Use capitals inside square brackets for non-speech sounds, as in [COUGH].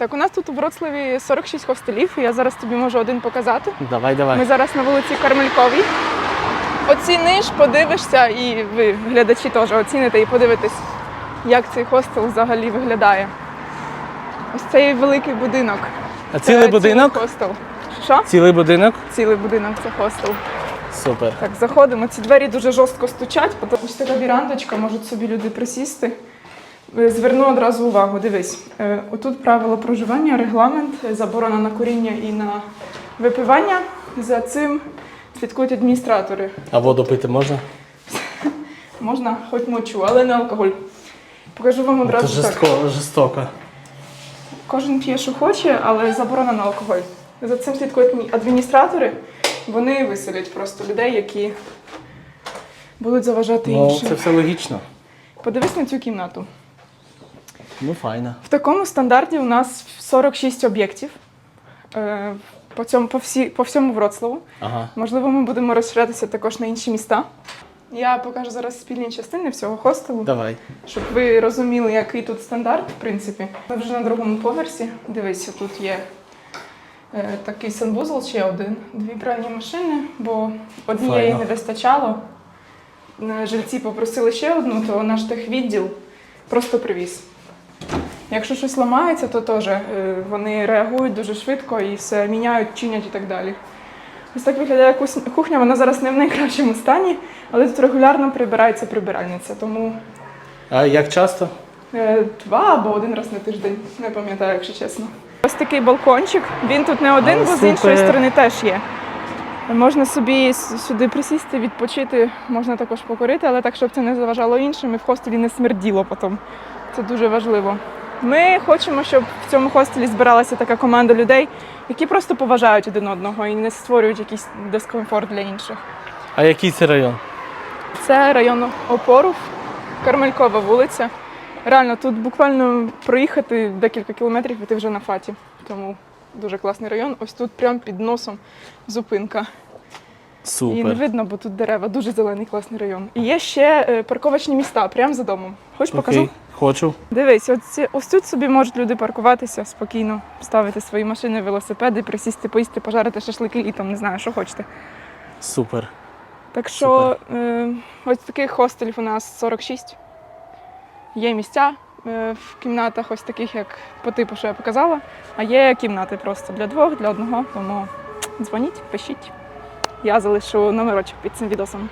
Так, у нас тут у Вроцлаві 46 хостелів, і я зараз тобі можу один показати. Давай, давай. Ми зараз на вулиці Кармельковій. Оціниш, подивишся, і ви, глядачі, теж оціните і подивитесь, як цей хостел взагалі виглядає. Ось цей великий будинок. А Це цілий будинок? хостел. Що? Цілий будинок? Цілий будинок це хостел. Супер. Так, заходимо. Ці двері дуже жорстко стучать, тому ось така вірандочка, можуть собі люди присісти. Е, Зверну одразу увагу, дивись. е, Отут правила проживання, регламент, е, заборона на куріння і на випивання. За цим слідкують адміністратори. А воду пити можна? [LAUGHS] Можна хоч мочу, але не алкоголь. Покажу вам Це одразу так. жорстоко, жорстоко. Кожен п'є, що хоче, але заборона на алкоголь. За цим слідкують адміністратори. Вони виселять просто людей, які будуть заважати Ну, іншим. це все логічно. Подивись на цю кімнату. Ну, файно. В такому стандарті у нас 46 об'єктів е, по, цьому, по, всі, по всьому Вроцлаву. Ага. Можливо, ми будемо розширятися також на інші міста. Я покажу зараз спільні частини всього хостелу, Давай. щоб ви розуміли, який тут стандарт, в принципі. Ми вже на другому поверсі. Дивися, тут є е, такий санвузол, ще один, дві пральні машини, бо однієї Файно. не вистачало. Жильці попросили ще одну, то наш техвідділ просто привіз. Якщо щось ламається, то теж е, вони реагують дуже швидко і все міняють, чинять і так далі. Ось так виглядає кухня, вона зараз не в найкращому стані, але тут регулярно прибирається прибиральниця, тому А як часто? е, два або один раз на тиждень, не пам'ятаю, якщо чесно. Ось такий балкончик. Він тут не один, А, бо з іншої сторони теж є. Можна собі сюди присісти, відпочити, можна також покорити, але так, щоб це не заважало іншим і в хостелі не смерділо потім. Це дуже важливо. Ми хочемо, щоб в цьому хостелі збиралася така команда людей, які просто поважають один одного і не створюють якийсь дискомфорт для інших. А який це район? Це район Опоров, Кармелькова вулиця. Реально, тут буквально проїхати декілька кілометрів і ти вже на фаті. Тому дуже класний район. Ось тут прямо під носом зупинка. Її не видно, бо тут дерева, дуже зелений класний район. І є ще е, парковочні міста прямо за домом. Хоч покажу? Окей, хочу. Дивись, ось, ці- ось тут собі можуть люди паркуватися спокійно, ставити свої машини, велосипеди, присісти, поїсти, пожарити шашлики літом, не знаю, що хочете. Супер. Так що е, ось таких хостелів у нас 46. Є місця е, в кімнатах, ось таких, як по типу, що я показала. А є кімнати просто для двох, для одного. Тому дзвоніть, пишіть. Я залишу номерочок під цим відосом.